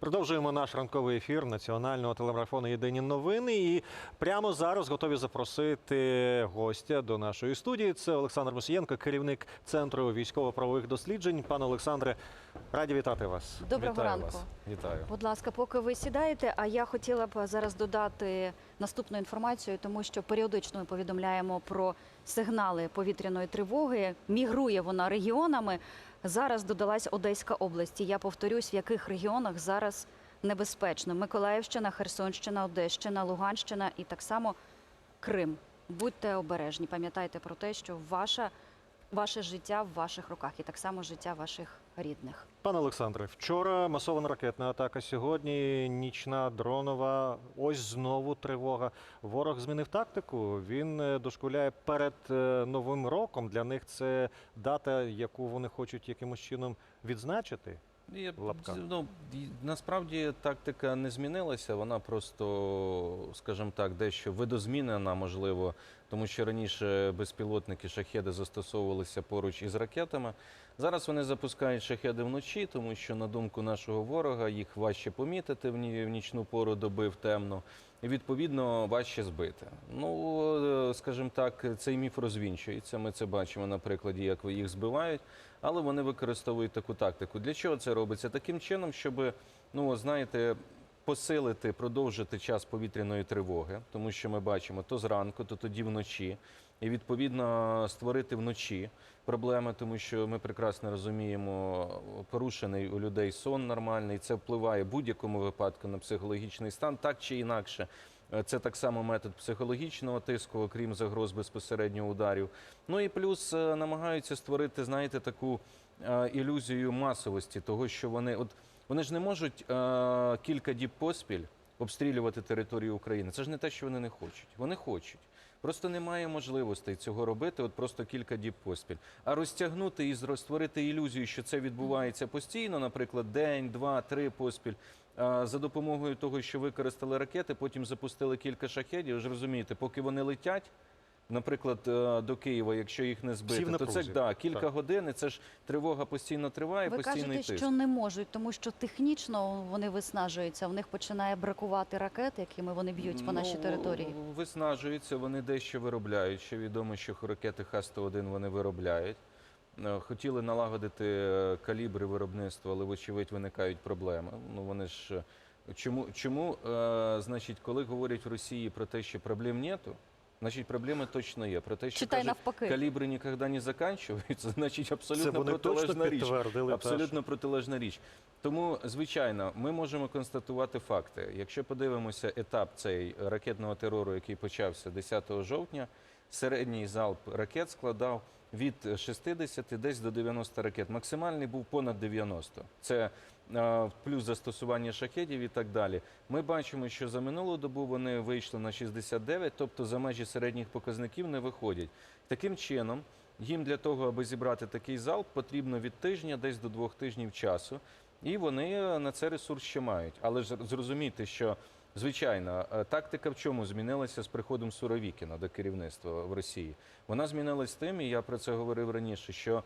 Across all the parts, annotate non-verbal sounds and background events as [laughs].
Продовжуємо наш ранковий ефір національного телемарафону Єдині новини. І прямо зараз готові запросити гостя до нашої студії. Це Олександр Мусієнко, керівник центру військово-правових досліджень. Пане Олександре, раді вітати вас. Доброго Вітаю ранку. Вас. Вітаю. Будь ласка, поки ви сідаєте, а я хотіла б зараз додати наступну інформацію, тому що періодично ми повідомляємо про сигнали повітряної тривоги. Мігрує вона регіонами. Зараз додалась Одеська область. І Я повторюсь, в яких регіонах зараз небезпечно: Миколаївщина, Херсонщина, Одещина, Луганщина і так само Крим. Будьте обережні, пам'ятайте про те, що ваша, ваше життя в ваших руках, і так само життя ваших рідних. Пане Олександре, вчора масована ракетна атака. Сьогодні нічна дронова. Ось знову тривога. Ворог змінив тактику. Він е, дошкуляє перед е, новим роком. Для них це дата, яку вони хочуть якимось чином відзначити. І, Лапка. ну, насправді тактика не змінилася. Вона просто, скажімо так, дещо видозмінена, можливо, тому що раніше безпілотники шахеди застосовувалися поруч із ракетами. Зараз вони запускають шахеди вночі, тому що, на думку нашого ворога, їх важче помітити в ні- в нічну пору доби в темну, і відповідно важче збити. Ну, е, скажімо так, цей міф розвінчується. Ми це бачимо на прикладі, як їх збивають, але вони використовують таку тактику. Для чого це робиться? Таким чином, щоб, ну, знаєте, посилити, продовжити час повітряної тривоги, тому що ми бачимо то зранку, то тоді вночі. І відповідно створити вночі проблеми, тому що ми прекрасно розуміємо, порушений у людей сон нормальний. Це впливає в будь-якому випадку на психологічний стан, так чи інакше. Е, Це так само метод психологічного тиску, окрім загроз безпосередньо ударів. Ну і плюс е, намагаються створити, знаєте, таку е, ілюзію масовості, того, що вони от вони ж не можуть кілька діб поспіль обстрілювати територію України. Це ж не те, що вони не хочуть. Вони хочуть. Просто немає можливостей цього робити, от просто кілька діб поспіль. А розтягнути і створити ілюзію, що це відбувається постійно, наприклад, день, два, три поспіль. За допомогою того, що використали ракети, потім запустили кілька шахедів. Ж розумієте, поки вони летять, наприклад, е, до Києва, якщо їх не збити, то це да, кілька Так. годин. і Це ж тривога постійно триває, Ви постійний кажете, тиск. що не можуть, тому що технічно вони виснажуються. В них починає бракувати ракет, якими вони б'ють по нашій Ну, території. Виснажуються, вони дещо виробляють. Ще відомо, що ракети Х-101 вони виробляють. Е, Хотіли налагодити е, калібри виробництва, але вочевидь виникають проблеми. Ну вони ж чому, чому е, значить, коли говорять в Росії про те, що проблем нету, значить проблеми точно є. Про те, що Читай кажуть, навпаки. калібри ніколи не закінчуються, [laughs] значить Це абсолютно вони точно протилежна річ. підтвердили. Абсолютно протилежна річ. Тому, звичайно, ми можемо констатувати факти. Якщо подивимося етап цей ракетного терору, який почався 10 жовтня, середній залп ракет складав від 60 десь до 90 ракет. Максимальний був понад 90. Це плюс застосування шахедів і так далі. Ми бачимо, що за минулу добу вони вийшли на 69, тобто за межі середніх показників не виходять. Таким чином, їм для того, аби зібрати такий залп, потрібно від тижня десь до двох тижнів часу. І вони е, на це ресурс ще мають. Але ж зрозумійте, що звичайно е, тактика в чому змінилася з приходом Суровікіна до керівництва в Росії. Вона змінилась тим, і я про це говорив раніше. Що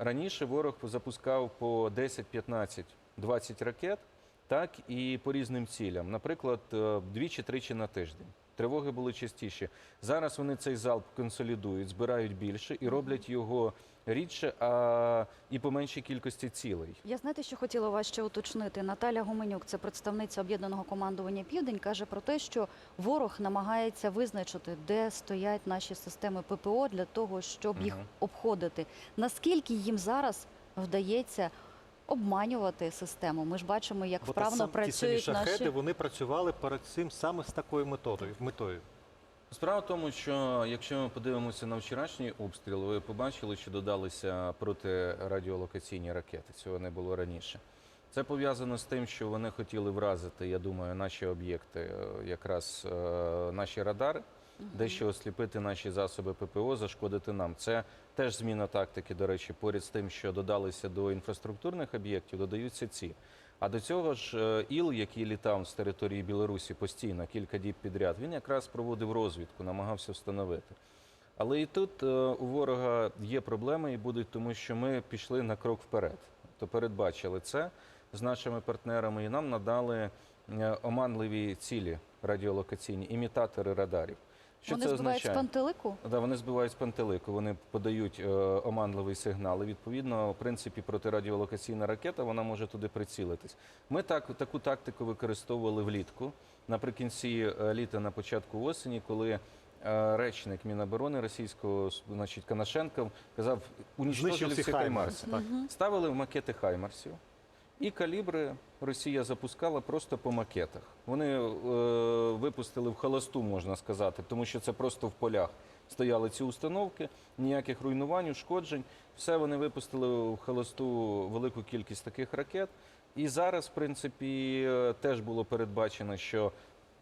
раніше ворог запускав по 10, 15, 20 ракет, так і по різним цілям. Наприклад, е, двічі-тричі на тиждень. Тривоги були частіші. Зараз вони цей залп консолідують, збирають більше і роблять його рідше, а і по меншій кількості цілей. Я знаєте, що хотіла вас ще уточнити. Наталя Гуменюк, це представниця об'єднаного командування Південь, каже про те, що ворог намагається визначити, де стоять наші системи ППО для того, щоб їх Мгм. обходити. Наскільки їм зараз вдається обманювати систему? Ми ж бачимо, як Бо та вправно сам- ті самі працюють шахеди, наші вони працювали перед цим саме з такою методою. метою. Справа в тому, що якщо ми подивимося на вчорашній обстріл, ви побачили, що додалися протирадіолокаційні ракети. Цього не було раніше. Це пов'язано з тим, що вони хотіли вразити, я думаю, наші об'єкти, е, якраз е, наші радари, дещо осліпити наші засоби ППО, зашкодити нам. Це теж зміна тактики, до речі, поряд з тим, що додалися до інфраструктурних об'єктів, додаються ці. А до цього ж е, ІЛ, який літав з території Білорусі постійно, кілька діб підряд, він якраз проводив розвідку, намагався встановити. Але і тут е, у ворога є проблеми і будуть, тому що ми пішли на крок вперед. То передбачили це. з нашими партнерами і нам надали е, оманливі цілі радіолокаційні, імітатори радарів. Що Вони це збивають з пантелику? Да, вони збивають з пантелику, вони подають е, оманливий сигнал. І відповідно, в принципі, протирадіолокаційна ракета вона може туди прицілитись. Ми так таку тактику використовували влітку наприкінці е, літа, на початку осені, коли. е, Речник Міноборони російського, значить, Канашенков казав, унічтожили всі хаймарси. Так. Ставили макети хаймарсів, і калібри Росія запускала просто по макетах. Вони е, випустили в холосту, можна сказати, тому що це просто в полях стояли ці установки, ніяких руйнувань, ушкоджень. Все вони випустили в холосту велику кількість таких ракет. І зараз, в принципі, е, теж було передбачено, що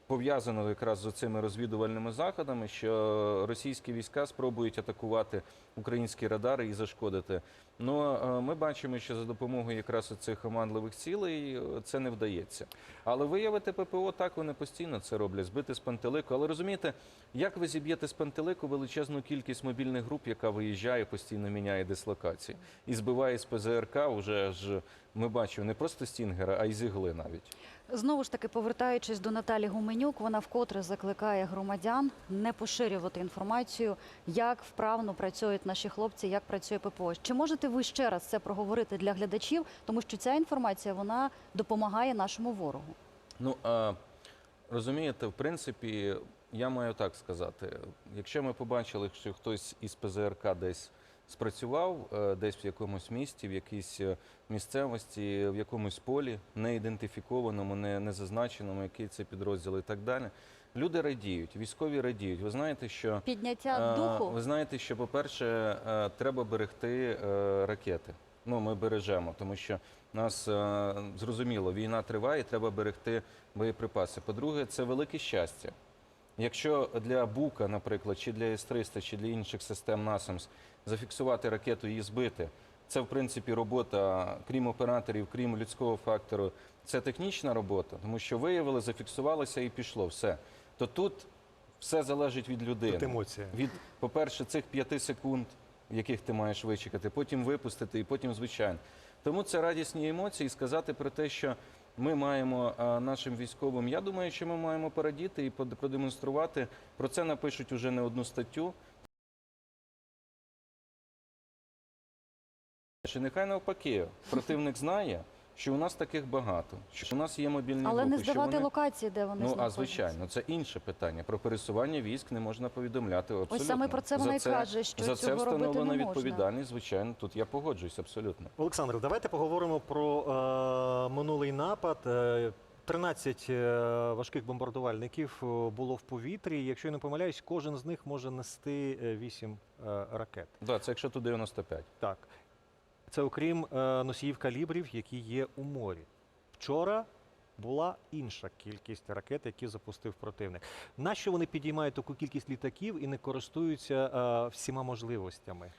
пов'язано якраз з цими розвідувальними заходами, що російські війська спробують атакувати українські радари і зашкодити. Ну ми бачимо, що за допомогою якраз цих оманливих цілей е, це не вдається. Але виявити ППО так вони постійно це роблять, збити з пантелику. Але розумієте, як ви зіб'єте з пантелику величезну кількість мобільних груп, яка виїжджає, постійно міняє дислокації і збиває з ПЗРК, вже ж ми бачимо не просто стінгера, а й з ігли навіть. Знову ж таки, повертаючись до Наталі Гуменюк, вона вкотре закликає громадян не поширювати інформацію, як вправно працюють наші хлопці, як працює ППО. Чи можете ви ще раз це проговорити для глядачів, тому що ця інформація вона допомагає нашому ворогу? Ну а розумієте, в принципі, я маю так сказати: якщо ми побачили, що хтось із ПЗРК десь спрацював, е, десь в якомусь місті, в якійсь е, місцевості, в якомусь полі, не ідентифікованому, не, не зазначеному, який це підрозділ і так далі. Люди радіють, військові радіють. Ви знаєте, що Підняття Е, духу Ви знаєте, що, по-перше, треба берегти ракети. Ну, ми бережемо, тому що нас зрозуміло, війна триває, треба берегти боєприпаси. По-друге, це велике щастя. Якщо для Бука, наприклад, чи для С-300, чи для інших систем НАСАМС зафіксувати ракету і її збити, це в принципі робота, крім операторів, крім людського фактору, це технічна робота, тому що виявили, зафіксувалося і пішло все. То тут все залежить від людини Тут емоція. від, по-перше, цих п'яти секунд, яких ти маєш вичекати, потім випустити і потім звичайно. Тому це радісні емоції. Сказати про те, що ми маємо нашим військовим. Я думаю, що ми маємо порадіти і продемонструвати. Про це напишуть уже не одну статтю. Чи нехай навпаки, противник знає, що у нас таких багато, що у нас є мобільні але групи, не здавати вони... локації, де вони Ну, а звичайно, це інше питання. Про пересування військ не можна повідомляти. Абсолютно. Ось саме про це вона і каже, що за це цього робити встановлена не можна. відповідальність. Звичайно, тут я погоджуюсь абсолютно. Олександр, давайте поговоримо про е, минулий напад. Е, 13 е, важких бомбардувальників е, було в повітрі. Якщо я не помиляюсь, кожен з них може нести 8 е, ракет. Да, це якщо тут 95. Так. Це окрім е, носіїв калібрів, які є у морі. Вчора була інша кількість ракет, які запустив противник. Нащо вони підіймають таку кількість літаків і не користуються е, всіма можливостями?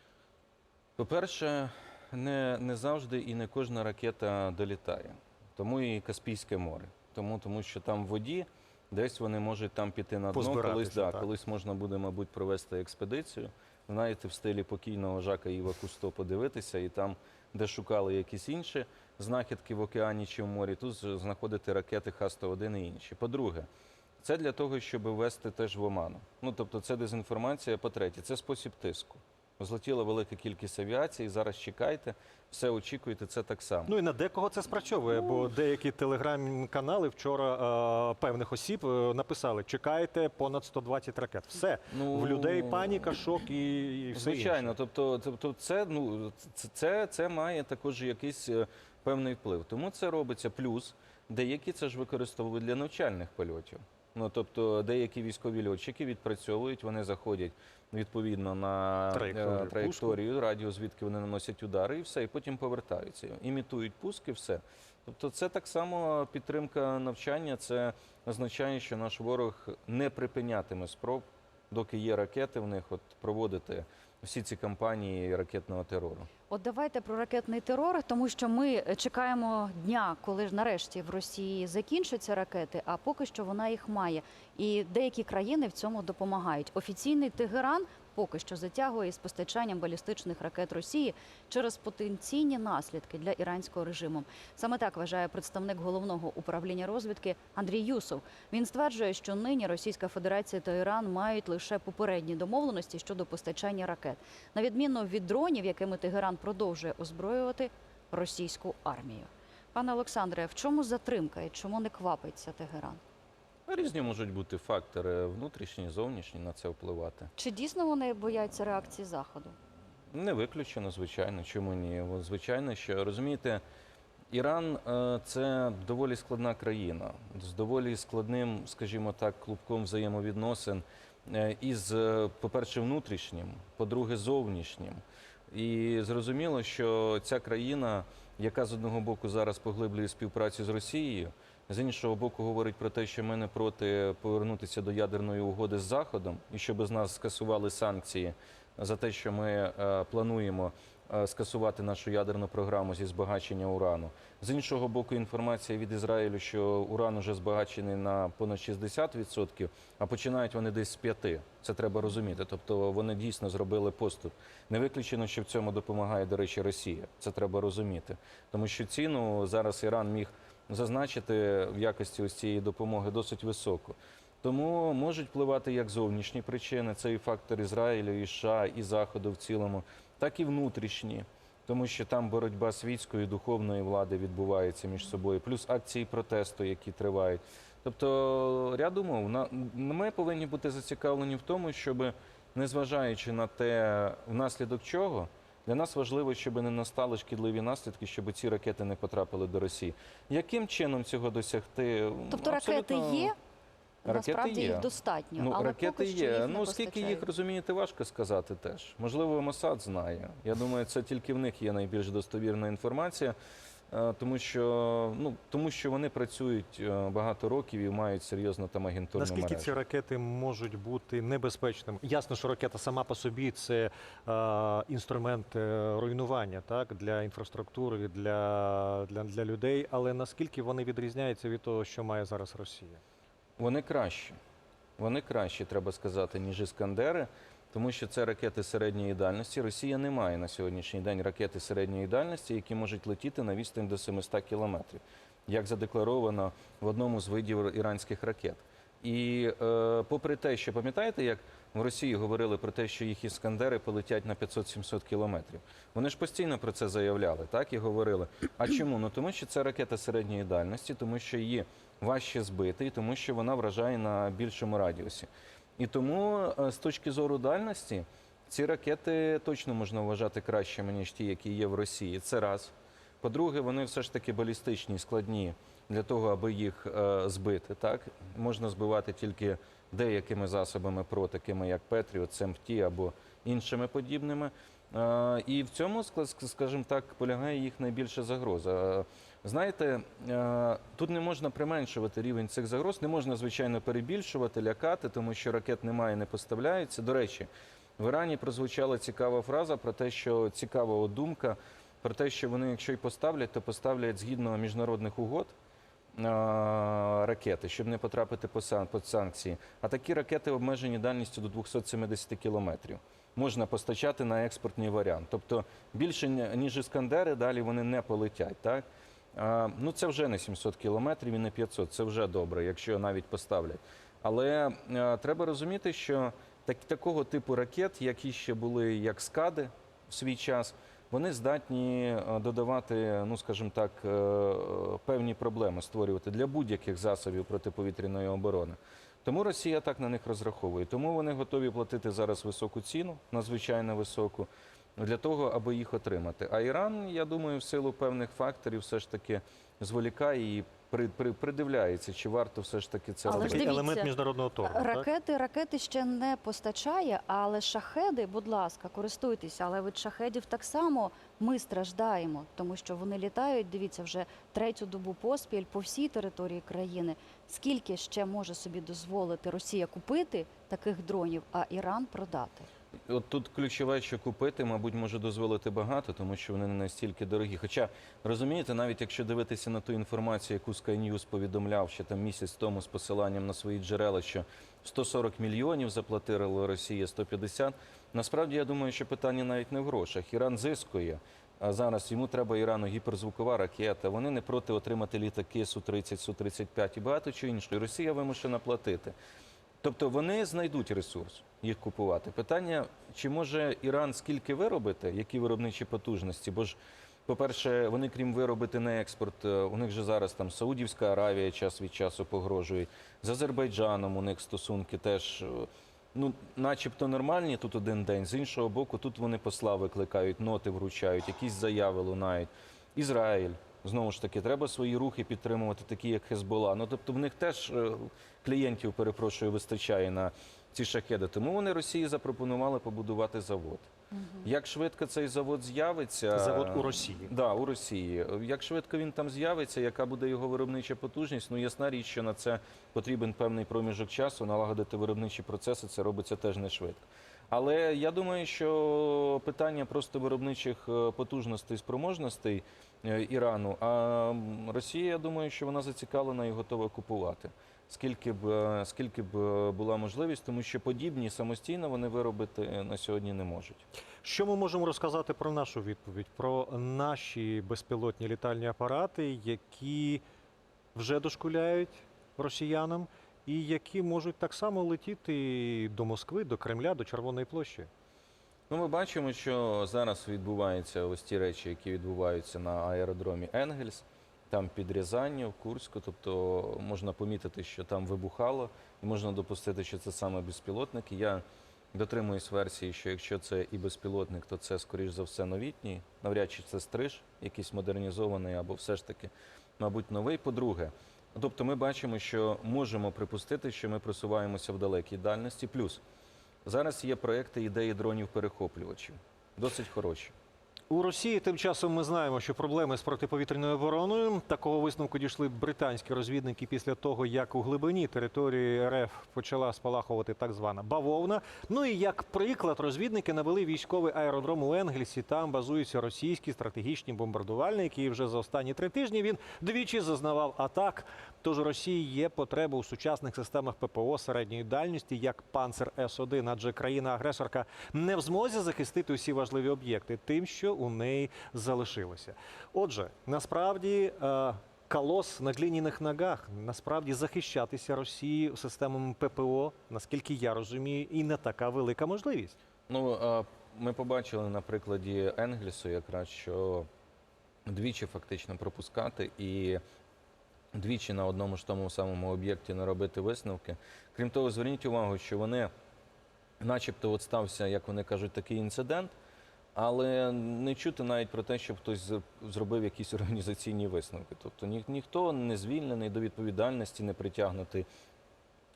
По-перше, не, не завжди і не кожна ракета долітає. Тому і Каспійське море. Тому, тому що там в воді десь вони можуть там піти на дно. Колись, да, так. колись можна буде, мабуть, провести експедицію. Знаєте, в стилі покійного Жака Іва Кусто подивитися, і там, де шукали якісь інші знахідки в океані чи в морі, тут знаходити ракети Х-101 і інші. По-друге, це для того, щоб ввести теж в оману. Ну, тобто це дезінформація. По-третє, це спосіб тиску. Злетіла велика кількість авіації, зараз чекайте, все очікуйте, це так само. Ну і на декого це спрацьовує, бо деякі телеграм-канали вчора е, певних осіб е, написали: чекайте понад 120 ракет. Все Ну, в людей паніка, шок і, і все Звичайно, інше. тобто, тобто це, ну, це, це, це має також якийсь е, певний вплив. Тому це робиться. Плюс деякі це ж використовують для навчальних польотів. Ну, тобто деякі військові льотчики відпрацьовують, вони заходять відповідно на Траєкторію е, траєкторію, радіо, звідки вони наносять удари, і все, і потім повертаються. Імітують пуски, все. Тобто, це так само підтримка навчання. Це означає, що наш ворог не припинятиме спроб, доки є ракети в них, от проводити всі ці кампанії ракетного терору. От давайте про ракетний терор, тому що ми чекаємо дня, коли ж нарешті в Росії закінчаться ракети, а поки що вона їх має. І деякі країни в цьому допомагають. Офіційний Тегеран поки що затягує із постачанням балістичних ракет Росії через потенційні наслідки для іранського режиму. Саме так вважає представник головного управління розвідки Андрій Юсов. Він стверджує, що нині Російська Федерація та Іран мають лише попередні домовленості щодо постачання ракет, на відміну від дронів, якими Тегеран продовжує озброювати російську армію. Пане Олександре, в чому затримка і чому не квапиться Тегеран? Різні можуть бути фактори внутрішні, зовнішні на це впливати. Чи дійсно вони бояться реакції заходу? Не виключено, звичайно. Чому ні? Звичайно, що розумієте, Іран е, це доволі складна країна з доволі складним, скажімо так, клубком взаємовідносин е, із, е, по-перше, внутрішнім, по-друге, зовнішнім. І зрозуміло, що ця країна, яка з одного боку зараз поглиблює співпрацю з Росією, з іншого боку, говорить про те, що ми не проти повернутися до ядерної угоди з Заходом і щоб з нас скасували санкції за те, що ми е, плануємо е, скасувати нашу ядерну програму зі збагачення урану. З іншого боку, інформація від Ізраїлю, що уран уже збагачений на понад 60%, а починають вони десь з 5%. Це треба розуміти. Тобто вони дійсно зробили поступ. Не виключено, що в цьому допомагає, до речі, Росія. Це треба розуміти. Тому що ціну зараз Іран міг зазначити в якості ось цієї допомоги досить високу. Тому можуть впливати як зовнішні причини, це і фактор Ізраїлю, і США, і Заходу в цілому, так і внутрішні, тому що там боротьба світської духовної влади відбувається між собою, плюс акції протесту, які тривають. Тобто ряд умов. Ми повинні бути зацікавлені в тому, щоб, незважаючи на те, внаслідок чого, для нас важливо, щоб не настали шкідливі наслідки, щоб ці ракети не потрапили до Росії. Яким чином цього досягти? Тобто ракети є? Ракети Насправді є. їх достатньо, Ну, але ракети поки що є. їх ну, скільки їх розумієте, важко сказати теж. Можливо, Мосад знає. Я думаю, це тільки в них є найбільш достовірна інформація, тому що, ну, тому що вони працюють е, багато років і мають серйозну там агентурну Наскільки мережу. ці ракети можуть бути небезпечними? Ясно, що ракета сама по собі це е, інструмент е, руйнування так, для інфраструктури, для, для, для людей. Але наскільки вони відрізняються від того, що має зараз Росія? Вони кращі. Вони кращі, треба сказати, ніж іскандери, тому що це ракети середньої дальності. Росія не має на сьогоднішній день ракети середньої дальності, які можуть летіти на відстань до 700 кілометрів, як задекларовано в одному з видів іранських ракет. І е, попри те, що пам'ятаєте, як в Росії говорили про те, що їх іскандери полетять на 500-700 кілометрів. Вони ж постійно про це заявляли, так і говорили. А чому? Ну тому що це ракета середньої дальності, тому що її важче збити, і тому що вона вражає на більшому радіусі. І тому е, з точки зору дальності ці ракети точно можна вважати кращими, ніж ті, які є в Росії. Це раз. По-друге, вони все ж таки балістичні, складні для того, аби їх е, збити. Так можна збивати тільки деякими засобами ПРО, такими як Петріот, СМТ або іншими подібними. Е, і в цьому, ск- скажімо так, полягає їх найбільша загроза. Знаєте, е, тут не можна применшувати рівень цих загроз, не можна, звичайно, перебільшувати, лякати, тому що ракет немає, не поставляється. До речі, в Ірані прозвучала цікава фраза про те, що цікава думка про те, що вони, якщо й поставлять, то поставлять згідно міжнародних угод е, ракети, щоб не потрапити під санкції. А такі ракети обмежені дальністю до 270 кілометрів. Можна постачати на експортний варіант. Тобто більше ні- ніж іскандери, далі вони не полетять. Так? Ну це вже не 700 кілометрів і не 500, це вже добре, якщо навіть поставлять. Але е, треба розуміти, що так, такого типу ракет, які ще були як скади в свій час, вони здатні е, додавати, ну скажімо так, е, певні проблеми створювати для будь-яких засобів протиповітряної оборони. Тому Росія так на них розраховує. Тому вони готові платити зараз високу ціну, надзвичайно високу, для того, аби їх отримати. А Іран, я думаю, в силу певних факторів все ж таки зволікає і при, при, придивляється, чи варто все ж таки це Але робити. Дивіться, елемент міжнародного торгу. так? Ракети, ракети ще не постачає, але шахеди, будь ласка, користуйтеся. Але від шахедів так само ми страждаємо, тому що вони літають. Дивіться, вже третю добу поспіль по всій території країни. Скільки ще може собі дозволити Росія купити таких дронів, а Іран продати? От тут ключове, що купити, мабуть, може дозволити багато, тому що вони не настільки дорогі. Хоча розумієте, навіть якщо дивитися на ту інформацію, яку Sky News повідомляв ще там місяць тому з посиланням на свої джерела, що 140 мільйонів заплатила Росія, 150, Насправді я думаю, що питання навіть не в грошах. Іран зискує. А зараз йому треба Ірану гіперзвукова ракета. Вони не проти отримати літаки Су-30, Су-35 і багато чого іншого. Росія вимушена платити. Тобто вони знайдуть ресурс їх купувати. Питання, чи може Іран скільки виробити, які виробничі потужності? Бо ж, по-перше, вони крім виробити на експорт, е, у них же зараз там Саудівська Аравія час від часу погрожує. З Азербайджаном у них стосунки теж. е, Ну, начебто нормальні тут один день. З іншого боку, тут вони посла викликають, ноти вручають, якісь заяви лунають. Ізраїль. Знову ж таки, треба свої рухи підтримувати, такі як Хезбола. Ну тобто в них теж е, клієнтів, перепрошую, вистачає на ці шахеди. Тому вони Росії запропонували побудувати завод. Як швидко цей завод з'явиться? Завод у Росії. Да, у Росії. Як швидко він там з'явиться, яка буде його виробнича потужність? Ну, ясна річ, що на це потрібен певний проміжок часу. Налагодити виробничі процеси це робиться теж не швидко. Але я думаю, що питання просто виробничих е, потужностей, спроможностей Ірану, а Росія, я думаю, що вона зацікавлена і готова купувати. Скільки б е, скільки б е, була можливість, тому що подібні самостійно вони виробити е, на сьогодні не можуть. Що ми можемо розказати про нашу відповідь, про наші безпілотні літальні апарати, які вже дошкуляють росіянам, і які можуть так само летіти до Москви, до Кремля, до Червоної площі? Ну, ми бачимо, що зараз відбуваються ось ті речі, які відбуваються на аеродромі Енгельс, там під Рязанню, в Курську. Тобто можна помітити, що там вибухало, і можна допустити, що це саме безпілотники. Я дотримуюсь версії, що якщо це і безпілотник, то це, скоріш за все, новітній. Навряд чи це стриж, якийсь модернізований, або все ж таки, мабуть, новий. По-друге, тобто ми бачимо, що можемо припустити, що ми просуваємося в далекій дальності. Плюс Зараз є проекти ідеї дронів-перехоплювачів. Досить хороші. У Росії тим часом ми знаємо, що проблеми з протиповітряною обороною такого висновку дійшли британські розвідники після того, як у глибині території РФ почала спалахувати так звана бавовна. Ну і як приклад, розвідники навели військовий аеродром у Енгельсі. Там базуються російські стратегічні бомбардувальники. І вже за останні три тижні він двічі зазнавав атак. Тож у Росії є потреба у сучасних системах ППО середньої дальності, як Панцер С-1, адже країна-агресорка не в змозі захистити усі важливі об'єкти тим, що у неї залишилося. Отже, насправді. е, Колос на глиняних ногах насправді захищатися Росії системами ППО, наскільки я розумію, і не така велика можливість. Ну, ми побачили на прикладі Енгельсу якраз, що двічі фактично пропускати і двічі на одному ж тому самому об'єкті не робити висновки. Крім того, зверніть увагу, що вони, начебто, от стався, як вони кажуть, такий інцидент, але не чути навіть про те, щоб хтось зробив якісь організаційні висновки. Тобто ні, ніхто не звільнений до відповідальності, не притягнутий.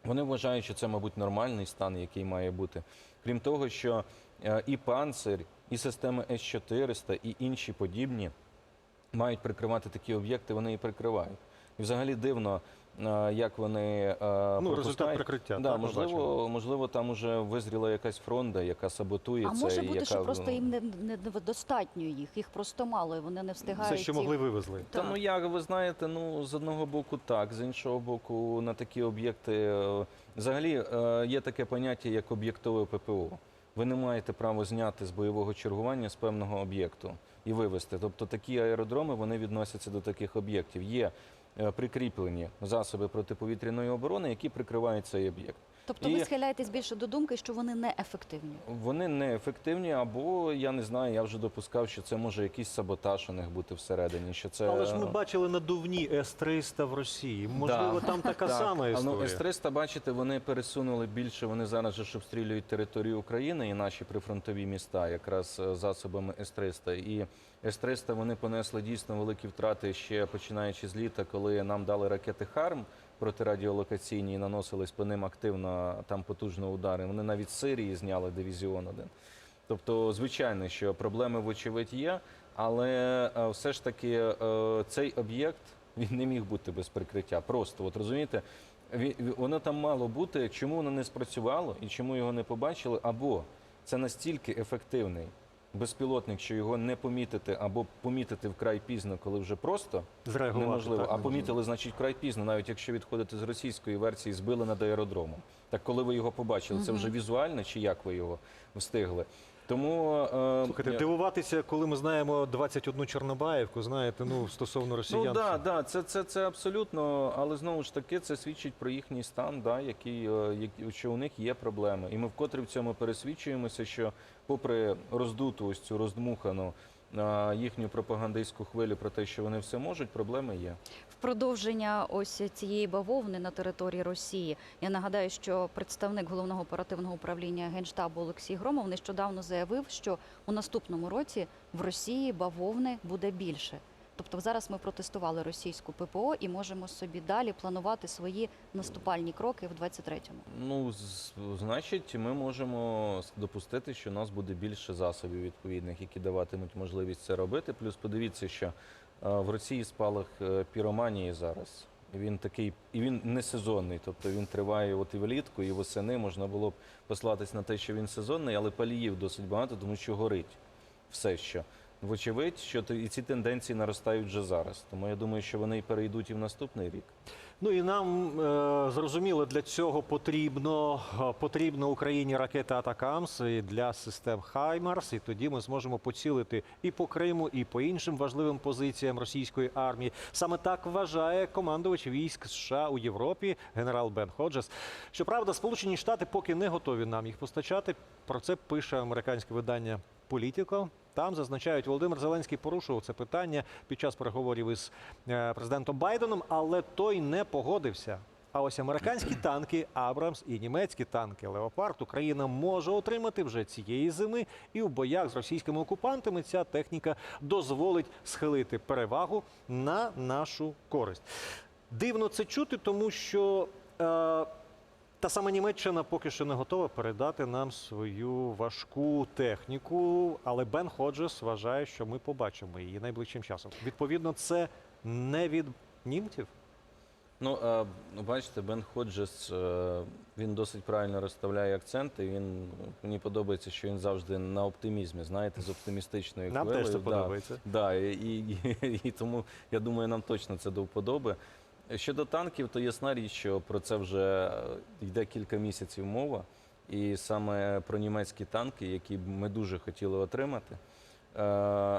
Вони вважають, що це, мабуть, нормальний стан, який має бути. Крім того, що е, і панцир, і системи С-400, і інші подібні мають прикривати такі об'єкти, вони і прикривають. І взагалі дивно, е, як вони е, Ну, результат прикриття. Да, так, можливо, можливо, там уже визріла якась фронда, яка саботує А це. може бути, яка, що просто їм не, не достатньо їх, їх просто мало, і вони не встигають. Все, що їх- могли, вивезли. Та ну як ви знаєте, ну з одного боку так, з іншого боку, на такі об'єкти е, взагалі є таке поняття як об'єктове ППО. Ви не маєте право зняти з бойового чергування з певного об'єкту і вивезти. Тобто такі аеродроми вони відносяться до таких об'єктів. Є прикріплені засоби протиповітряної оборони, які прикривають цей об'єкт. Тобто І- ви схиляєтесь більше до думки, що вони неефективні. Вони неефективні, або я не знаю, я вже допускав, що це може якийсь саботаж у них бути всередині. Що це Але ж ми бачили надувні С-300 в Росії. Можливо, Да. там [laughs] така Так. сама А, історія. Ну, С-300, бачите, вони пересунули більше. Вони зараз ж обстрілюють територію України і наші прифронтові міста, якраз е, засобами С-300. І С-300 вони понесли дійсно великі втрати ще починаючи з літа, коли нам дали ракети Харм протирадіолокаційні і наносились по ним активно там потужно удари. Вони навіть з Сирії зняли дивізіон один. Тобто, звичайно, що проблеми вочевидь є, але е, все ж таки е, цей об'єкт він не міг бути без прикриття. Просто от розумієте, воно там мало бути. Чому воно не спрацювало і чому його не побачили? Або це настільки ефективний безпілотник, що його не помітити або помітити вкрай пізно, коли вже просто Зреагувати. неможливо. так, а помітили, значить, вкрай пізно, навіть якщо відходити з російської версії, збили над аеродромом. Так коли ви його побачили, це вже візуально чи як ви його встигли? Тому е, Слухайте, е, дивуватися, коли ми знаємо 21 Чорнобаївку, знаєте, ну стосовно росіян. Ну да, да, це, це, це абсолютно, але знову ж таки це свідчить про їхній стан, да, який, е, що у них є проблеми. І ми вкотре в цьому пересвідчуємося, що попри роздуту ось цю роздмухану їхню пропагандистську хвилю про те, що вони все можуть, проблеми є. В продовження ось цієї бавовни на території Росії. Я нагадаю, що представник головного оперативного управління генштабу Олексій Громов нещодавно заявив, що у наступному році в Росії бавовни буде більше. Тобто зараз ми протестували російську ППО і можемо собі далі планувати свої наступальні кроки в 23-му. Ну, значить, ми можемо допустити, що у нас буде більше засобів відповідних, які даватимуть можливість це робити. Плюс подивіться, що е, в Росії спалах е, піроманії зараз. Він такий, і він не сезонний, тобто він триває от і влітку, і восени можна було б послатись на те, що він сезонний, але паліїв досить багато, тому що горить все що. Вочевидь, що і ці тенденції наростають вже зараз. Тому я думаю, що вони перейдуть і в наступний рік. Ну і нам е, зрозуміло, для цього потрібно е, потрібно Україні ракета Атакамс і для систем Хаймарс. І тоді ми зможемо поцілити і по Криму, і по іншим важливим позиціям російської армії. Саме так вважає командувач військ США у Європі, генерал Бен Ходжес. Щоправда, Сполучені Штати поки не готові нам їх постачати. Про це пише американське видання Політіко. Там зазначають, Володимир Зеленський порушував це питання під час переговорів із е, президентом Байденом, але той не погодився. А ось американські [clears throat] танки Абрамс і німецькі танки Леопард Україна може отримати вже цієї зими. І в боях з російськими окупантами ця техніка дозволить схилити перевагу на нашу користь. Дивно це чути, тому що. Е, та сама Німеччина поки що не готова передати нам свою важку техніку, але Бен Ходжес вважає, що ми побачимо її найближчим часом. Відповідно, це не від німців. Ну, е, ну, бачите, Бен Ходжес, е, він досить правильно розставляє акценти. Він мені подобається, що він завжди на оптимізмі, знаєте, з оптимістичною Нам теж це Да, подобається. Да, і, і, і тому я думаю, нам точно це до вподоби. Щодо танків, то ясна річ, що про це вже е, йде кілька місяців мова. І саме про німецькі танки, які ми дуже хотіли отримати. Е,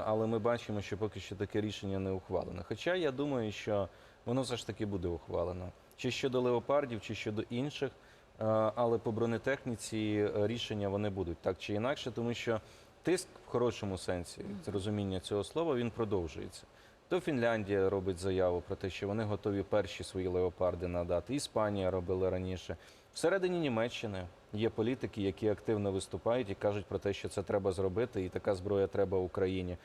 Але ми бачимо, що поки що таке рішення не ухвалено. Хоча я думаю, що воно все ж таки буде ухвалено. Чи щодо леопардів, чи щодо інших. Е, Але по бронетехніці рішення вони будуть так чи інакше, тому що тиск в хорошому сенсі розуміння цього слова він продовжується. То Фінляндія робить заяву про те, що вони готові перші свої леопарди надати. Іспанія робила раніше. Всередині Німеччини є політики, які активно виступають і кажуть про те, що це треба зробити, і така зброя треба Україні.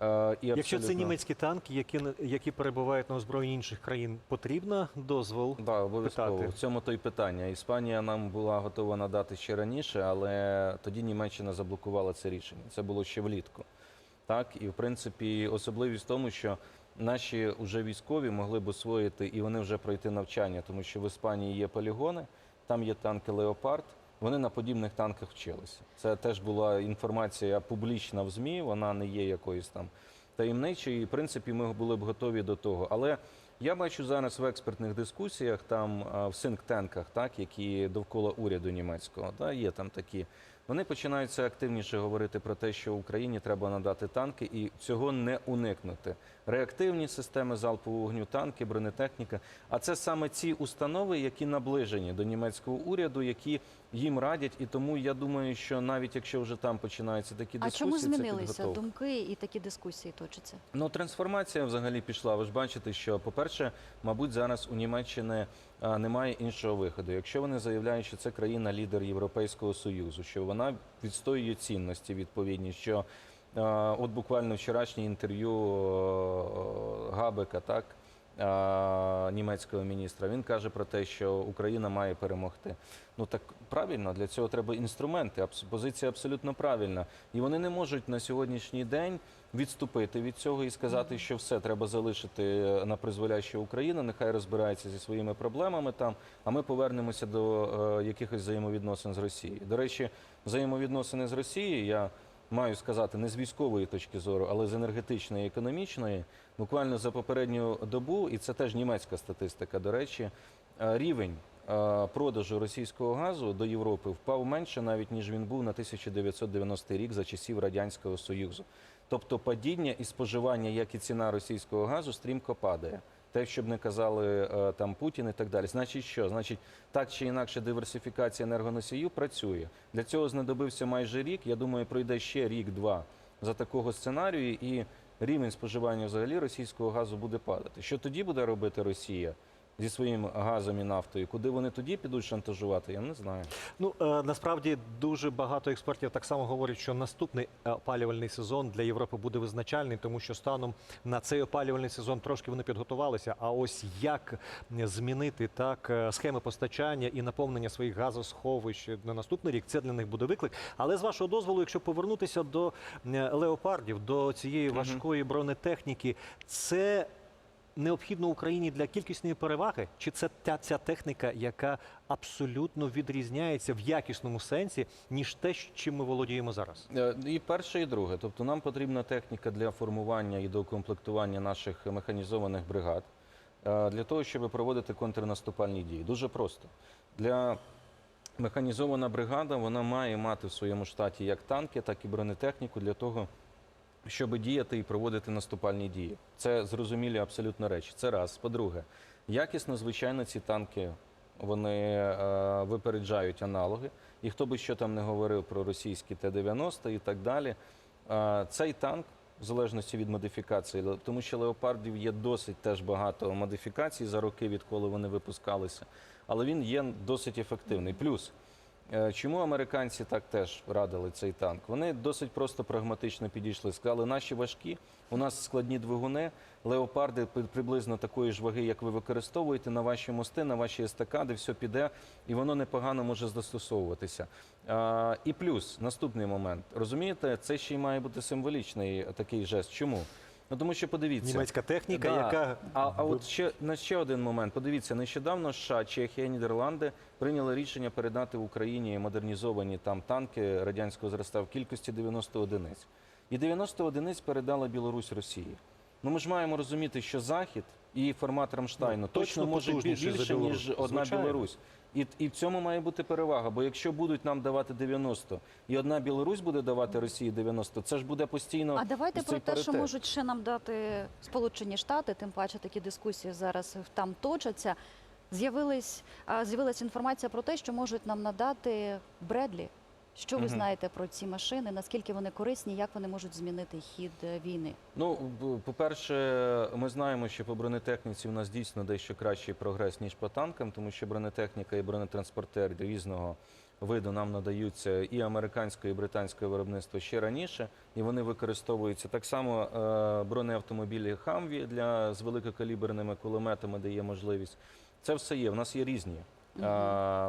Е, і Якщо це німецькі танки, які які перебувають на озброєнні інших країн, потрібно дозвол. Да, обов'язково. питати. В цьому то й питання. Іспанія нам була готова надати ще раніше, але тоді Німеччина заблокувала це рішення. Це було ще влітку. Так, і в принципі особливість в тому, що наші вже військові могли б освоїти і вони вже пройти навчання, тому що в Іспанії є полігони, там є танки Леопард. Вони на подібних танках вчилися. Це теж була інформація публічна в ЗМІ, вона не є якоюсь там таємничою. І в принципі ми були б готові до того. Але я бачу зараз в експертних дискусіях, там в синктенках, так, які довкола уряду німецького, да, є там такі. Вони починають все активніше говорити про те, що Україні треба надати танки, і цього не уникнути. Реактивні системи залпового вогню, танки, бронетехніка. А це саме ці установи, які наближені до німецького уряду, які їм радять. І тому я думаю, що навіть якщо вже там починаються такі А дискусії, чому змінилися думки і такі дискусії точаться? Ну, трансформація взагалі пішла. Ви ж бачите, що, по-перше, мабуть, зараз у Німеччини а, немає іншого виходу. Якщо вони заявляють, що це країна-лідер Європейського Союзу, що вона відстоює цінності відповідні, що а, от буквально вчорашнє інтерв'ю е, Габека, так. німецького міністра. Він каже про те, що Україна має перемогти. Ну так правильно, для цього треба інструменти. Позиція абсолютно правильна. І вони не можуть на сьогоднішній день відступити від цього і сказати, що все треба залишити на призволяще Україну, нехай розбирається зі своїми проблемами там, а ми повернемося до е, якихось взаємовідносин з Росією. До речі, взаємовідносини з Росією я маю сказати не з військової точки зору, але з енергетичної і економічної. Буквально за попередню добу, і це теж німецька статистика. До речі, е, рівень е, продажу російського газу до Європи впав менше, навіть ніж він був на 1990 рік за часів радянського союзу. Тобто падіння і споживання, як і ціна російського газу, стрімко падає. Те, щоб не казали е, там Путін і так далі. Значить, що? Значить, так чи інакше диверсифікація енергоносію працює. Для цього знадобився майже рік. Я думаю, пройде ще рік-два за такого сценарію, і рівень споживання взагалі російського газу буде падати. Що тоді буде робити Росія зі своїм газом і нафтою? Куди вони тоді підуть шантажувати? Я не знаю. Ну е, насправді дуже багато експертів так само говорять, що наступний е, опалювальний сезон для Європи буде визначальний, тому що станом на цей опалювальний сезон трошки вони підготувалися. А ось як змінити так е, схеми постачання і наповнення своїх газосховищ на наступний рік, це для них буде виклик. Але з вашого дозволу, якщо повернутися до леопардів, до цієї важкої бронетехніки, це необхідно Україні для кількісної переваги? Чи це та ця техніка, яка абсолютно відрізняється в якісному сенсі, ніж те, чим ми володіємо зараз? Е, І перше, і друге. Тобто нам потрібна техніка для формування і доукомплектування наших механізованих бригад е, для того, щоб проводити контрнаступальні дії. Дуже просто. Для механізована бригада вона має мати в своєму штаті як танки, так і бронетехніку для того, щоб діяти і проводити наступальні дії. Це зрозумілі абсолютно речі. Це раз. По-друге, якісно, звичайно, ці танки вони е, випереджають аналоги. І хто би що там не говорив про російські Т-90 і так далі, е, цей танк, в залежності від модифікації, тому що леопардів є досить теж багато модифікацій за роки, відколи вони випускалися, але він є досить ефективний. Плюс Чому американці так теж радили цей танк? Вони досить просто прагматично підійшли. Сказали, наші важкі, у нас складні двигуни, леопарди при- приблизно такої ж ваги, як ви використовуєте, на ваші мости, на ваші естакади, все піде, і воно непогано може застосовуватися. А, і плюс, наступний момент. Розумієте, це ще й має бути символічний такий жест. Чому? Ну тому що подивіться. Німецька техніка, Да. яка А, а от ще на ще один момент. Подивіться, нещодавно США, Чехія, Нідерланди прийняли рішення передати Україні модернізовані там танки радянського зразка в кількості 90 одиниць. І 90 одиниць передала Білорусь Росії. Ну ми ж маємо розуміти, що Захід і формат Рамштайну Ну, точно, точно може більше, ніж одна Звичайно. Білорусь. І, і в цьому має бути перевага. Бо якщо будуть нам давати 90, і одна Білорусь буде давати Росії 90, це ж буде постійно. А давайте про те, те, що можуть ще нам дати Сполучені Штати, тим паче такі дискусії зараз там точаться. З'явилась інформація про те, що можуть нам надати Бредлі. Що ви знаєте про ці машини? Наскільки вони корисні, як вони можуть змінити хід е, війни? Ну, по-перше, ми знаємо, що по бронетехніці у нас дійсно дещо кращий прогрес, ніж по танкам, тому що бронетехніка і бронетранспортери різного виду нам надаються і американського, і британського виробництва ще раніше, і вони використовуються так само е, бронеавтомобілі Хамві для з великокаліберними кулеметами, де є можливість. Це все є. У нас є різні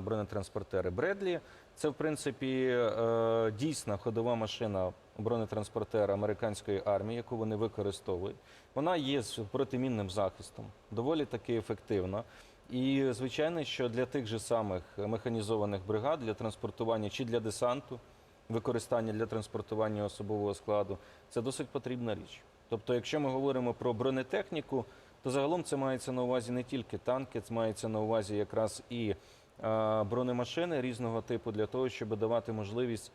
бронетранспортери. Бредлі це в принципі е, дійсна ходова машина бронетранспортера американської армії, яку вони використовують. Вона є з протимінним захистом, доволі таки ефективна. І звичайно, що для тих же самих механізованих бригад для транспортування чи для десанту, використання для транспортування особового складу, це досить потрібна річ. Тобто, якщо ми говоримо про бронетехніку, то загалом це мається на увазі не тільки танки, це мається на увазі якраз і бронемашини різного типу для того, щоб давати можливість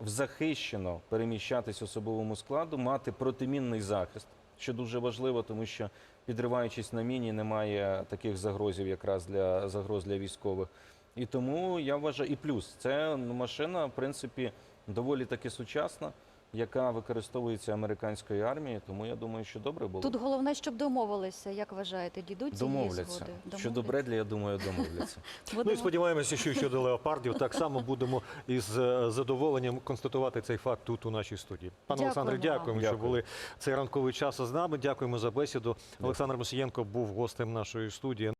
в захищено переміщатись особовому складу, мати протимінний захист, що дуже важливо, тому що підриваючись на міні, немає таких загрозів, якраз для загроз для військових. І тому я вважаю, і плюс це ну, машина, в принципі, доволі таки сучасна. Яка використовується американською армією. Тому я думаю, що добре було. Тут головне, щоб домовилися. Як вважаєте, дідуть цієї Домовляться. згоди? Щодо Бредлі, я думаю, домовляться. [laughs] Ну і сподіваємося, що щодо леопардів так само будемо із е, задоволенням констатувати цей факт тут у нашій студії. Пане Олександре, дякуємо, що були цей ранковий час з нами. Дякуємо за бесіду. Олександр Мосієнко був гостем нашої студії.